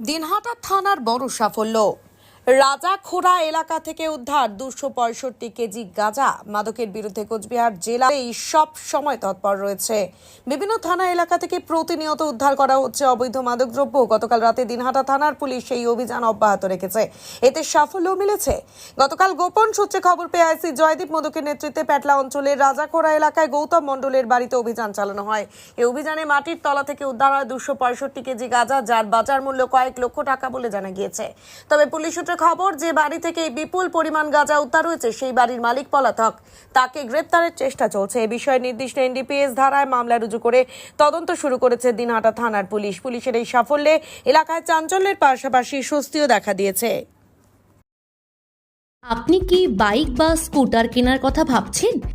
দিনহাটা থানার বড় সাফল্য। রাজাখোড়া এলাকা থেকে উদ্ধার দুশো পঁয়ষট্টি কেজি গাঁজা। মাদকের বিরুদ্ধে কোচবিহার জেলায় সব সময় তৎপর রয়েছে। বিভিন্ন থানা এলাকা থেকে প্রতিনিয়ত উদ্ধার করা হচ্ছে অবৈধ মাদকদ্রব্য। গতকাল রাতে দিনহাটা থানার পুলিশ এই অভিযান অব্যাহত রেখেছে। এতে সাফল্য মিলেছে। গতকাল গোপন সূত্রে খবর পেয়ে আইসি জয়দীপ মোদকের নেতৃত্বে প্যাটলা অঞ্চলের রাজাখোড়া এলাকায় গৌতম মণ্ডলের বাড়িতে অভিযান চালানো হয়। এই অভিযানে মাটির তলা থেকে উদ্ধার হয় দুশো পঁয়ষট্টি কেজি গাঁজা, যার বাজার মূল্য কয়েক লক্ষ টাকা বলে জানা গিয়েছে। তবে পুলিশ সূত্রে খবর যে বাড়ি থেকে বিপুল পরিমাণ গাঁজা উদ্ধার হয়েছে, সেই বাড়ির মালিক পলাতক। তাকে গ্রেপ্তারের চেষ্টা চলছে। এ বিষয়ে নির্দিষ্ট এনডিপিএস ধারায় মামলা রুজু করে তদন্ত শুরু করেছে দিনহাটা থানার পুলিশ। পুলিশের এই সাফল্যে এলাকায় চাঞ্চল্যের পাশাপাশি স্বস্তিও দেখা দিয়েছে। আপনি কি বাইক বা স্কুটার কেনার কথা ভাবছেন?